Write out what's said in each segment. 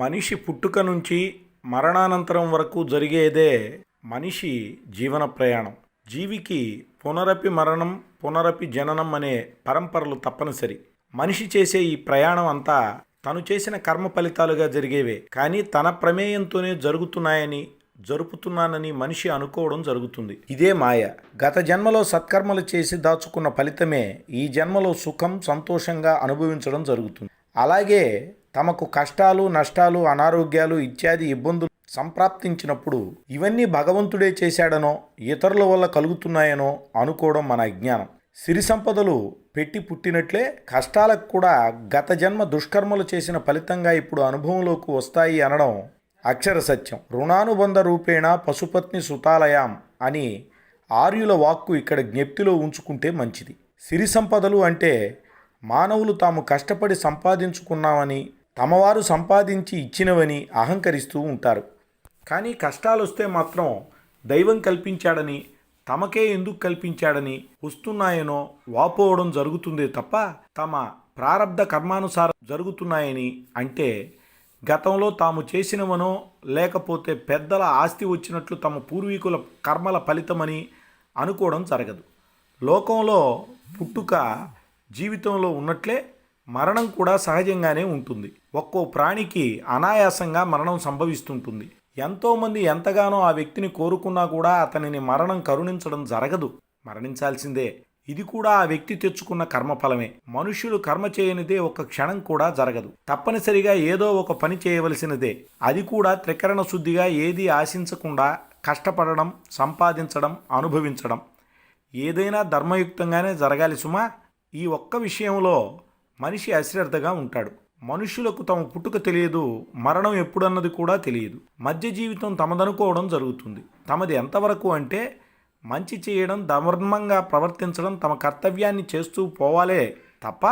మనిషి పుట్టుక నుంచి మరణానంతరం వరకు జరిగేదే మనిషి జీవన ప్రయాణం. జీవికి పునరపి మరణం పునరపి జననం అనే పరంపరలు తప్పనిసరి. మనిషి చేసే ఈ ప్రయాణం అంతా తను చేసిన కర్మ ఫలితాలుగా జరిగేవే. కానీ తన ప్రమేయంతోనే జరుగుతున్నాయని జరుపుతున్నానని మనిషి అనుకోవడం జరుగుతుంది. ఇదే మాయ. గత జన్మలో సత్కర్మలు చేసి దాచుకున్న ఫలితమే ఈ జన్మలో సుఖం సంతోషంగా అనుభవించడం జరుగుతుంది. అలాగే తమకు కష్టాలు నష్టాలు అనారోగ్యాలు ఇత్యాది ఇబ్బందులు సంప్రాప్తించినప్పుడు ఇవన్నీ భగవంతుడే చేశాడనో ఇతరుల వల్ల కలుగుతున్నాయనో అనుకోవడం మన అజ్ఞానం సిరి సంపదలు పెట్టి పుట్టినట్లే కష్టాలకు కూడా గత జన్మ దుష్కర్మలు చేసిన ఫలితంగా ఇప్పుడు అనుభవంలోకి వస్తాయి అనడం అక్షర సత్యం. రుణానుబంధ రూపేణ పశుపత్ని సుతాలయాం అని ఆర్యుల వాక్కు ఇక్కడ జ్ఞప్తిలో ఉంచుకుంటే మంచిది. సిరి సంపదలు అంటే మానవులు తాము కష్టపడి సంపాదించుకున్నామని తమవారు సంపాదించి ఇచ్చినవని అహంకరిస్తూ ఉంటారు. కానీ కష్టాలు వస్తే మాత్రం దైవం కల్పించాడని తమకే ఎందుకు కల్పించాడని వస్తున్నాయనో వాపోవడం జరుగుతుందే తప్ప తమ ప్రారంధ కర్మానుసారం జరుగుతున్నాయని అంటే గతంలో తాము చేసినవనో లేకపోతే పెద్దల ఆస్తి వచ్చినట్లు తమ పూర్వీకుల కర్మల ఫలితమని అనుకోవడం జరగదు. లోకంలో పుట్టుక జీవితంలో ఉన్నట్లే మరణం కూడా సహజంగానే ఉంటుంది. ఒక్కో ప్రాణికి అనాయాసంగా మరణం సంభవిస్తుంటుంది. ఎంతోమంది ఎంతగానో ఆ వ్యక్తిని కోరుకున్నా కూడా అతనిని మరణం కరుణించడం జరగదు. మరణించాల్సిందే. ఇది కూడా ఆ వ్యక్తి తెచ్చుకున్న కర్మఫలమే. మనుష్యులు కర్మ చేయనిదే ఒక క్షణం కూడా జరగదు. తప్పనిసరిగా ఏదో ఒక పని చేయవలసినదే. అది కూడా త్రికరణ శుద్ధిగా ఏది ఆశించకుండా కష్టపడడం సంపాదించడం అనుభవించడం. ఏదైనా ధర్మయుక్తంగానే జరగాలి సుమా. ఈ ఒక్క విషయంలో మనిషి అశ్రద్ధగా ఉంటాడు. మనుషులకు తమ పుట్టుక తెలియదు మరణం ఎప్పుడన్నది కూడా తెలియదు. మధ్య జీవితం తమదనుకోవడం జరుగుతుంది. తమది ఎంతవరకు అంటే మంచి చేయడం ధర్మంగా ప్రవర్తించడం తమ కర్తవ్యాన్ని చేస్తూ పోవాలే తప్ప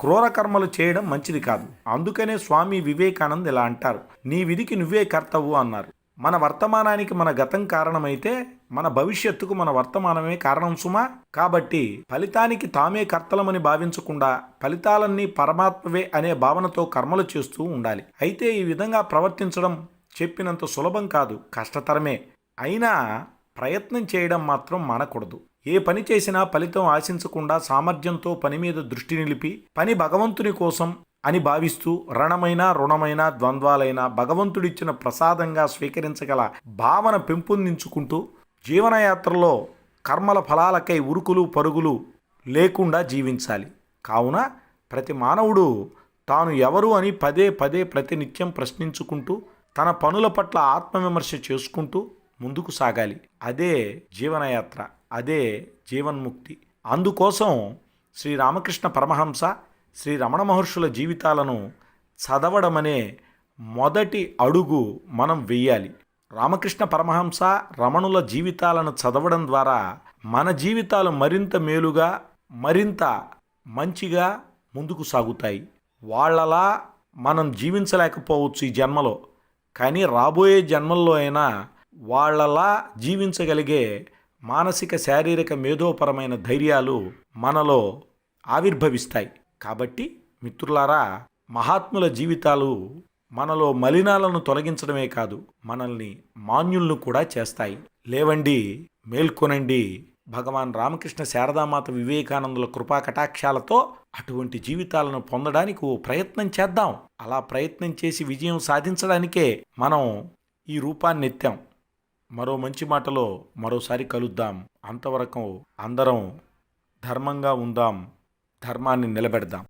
క్రూర కర్మలు చేయడం మంచిది కాదు. అందుకనే స్వామి వివేకానంద్ ఇలా అంటారు. నీ విధికి నువ్వే కర్తవు అన్నారు. మన వర్తమానానికి మన గతం కారణమైతే మన భవిష్యత్తుకు మన వర్తమానమే కారణం సుమా. కాబట్టి ఫలితానికి తామే కర్తలమని భావించకుండా ఫలితాలన్నీ పరమాత్మవే అనే భావనతో కర్మలు చేస్తూ ఉండాలి. అయితే ఈ విధంగా ప్రవర్తించడం చెప్పినంత సులభం కాదు కష్టతరమే. అయినా ప్రయత్నం చేయడం మాత్రం మానకూడదు. ఏ పని చేసినా ఫలితం ఆశించకుండా సామర్థ్యంతో పని మీద దృష్టి నిలిపి పని భగవంతుని కోసం అని భావిస్తూ రణమైన రుణమైన ద్వంద్వాలైన భగవంతుడిచ్చిన ప్రసాదంగా స్వీకరించగల భావన పెంపొందించుకుంటూ జీవనయాత్రలో కర్మల ఫలాలకై ఉరుకులు పరుగులు లేకుండా జీవించాలి. కావున ప్రతి మానవుడు తాను ఎవరు అని పదే పదే ప్రతినిత్యం ప్రశ్నించుకుంటూ తన పనుల పట్ల ఆత్మవిమర్శ చేసుకుంటూ ముందుకు సాగాలి. అదే జీవనయాత్ర అదే జీవన్ముక్తి. అందుకోసం శ్రీ రామకృష్ణ పరమహంస శ్రీ రమణ మహర్షుల జీవితాలను చదవడమనే మొదటి అడుగు మనం వెయ్యాలి రామకృష్ణ పరమహంస రమణుల జీవితాలను చదవడం ద్వారా మన జీవితాలు మరింత మేలుగా మరింత మంచిగా ముందుకు సాగుతాయి. వాళ్ళలా మనం జీవించలేకపోవచ్చు ఈ జన్మలో. కానీ రాబోయే జన్మల్లో అయినా వాళ్ళలా జీవించగలిగే మానసిక శారీరక మేధోపరమైన ధైర్యాలు మనలో ఆవిర్భవిస్తాయి. కాబట్టి మిత్రులారా మహాత్ముల జీవితాలు మనలో మలినాలను తొలగించడమే కాదు మనల్ని మాన్యులను కూడా చేస్తాయి. లేవండి మేల్కొనండి. భగవాన్ రామకృష్ణ శారదామాత వివేకానందుల కృపా కటాక్షాలతో అటువంటి జీవితాలను పొందడానికి ఓ ప్రయత్నం చేద్దాం. అలా ప్రయత్నం చేసి విజయం సాధించడానికే మనం ఈ రూపాన్ని ఎత్తాం. మరో మంచి మాటలో మరోసారి కలుద్దాం. అంతవరకు అందరం ధర్మంగా ఉందాం. ధర్మాన్ని నిలబెడదాం.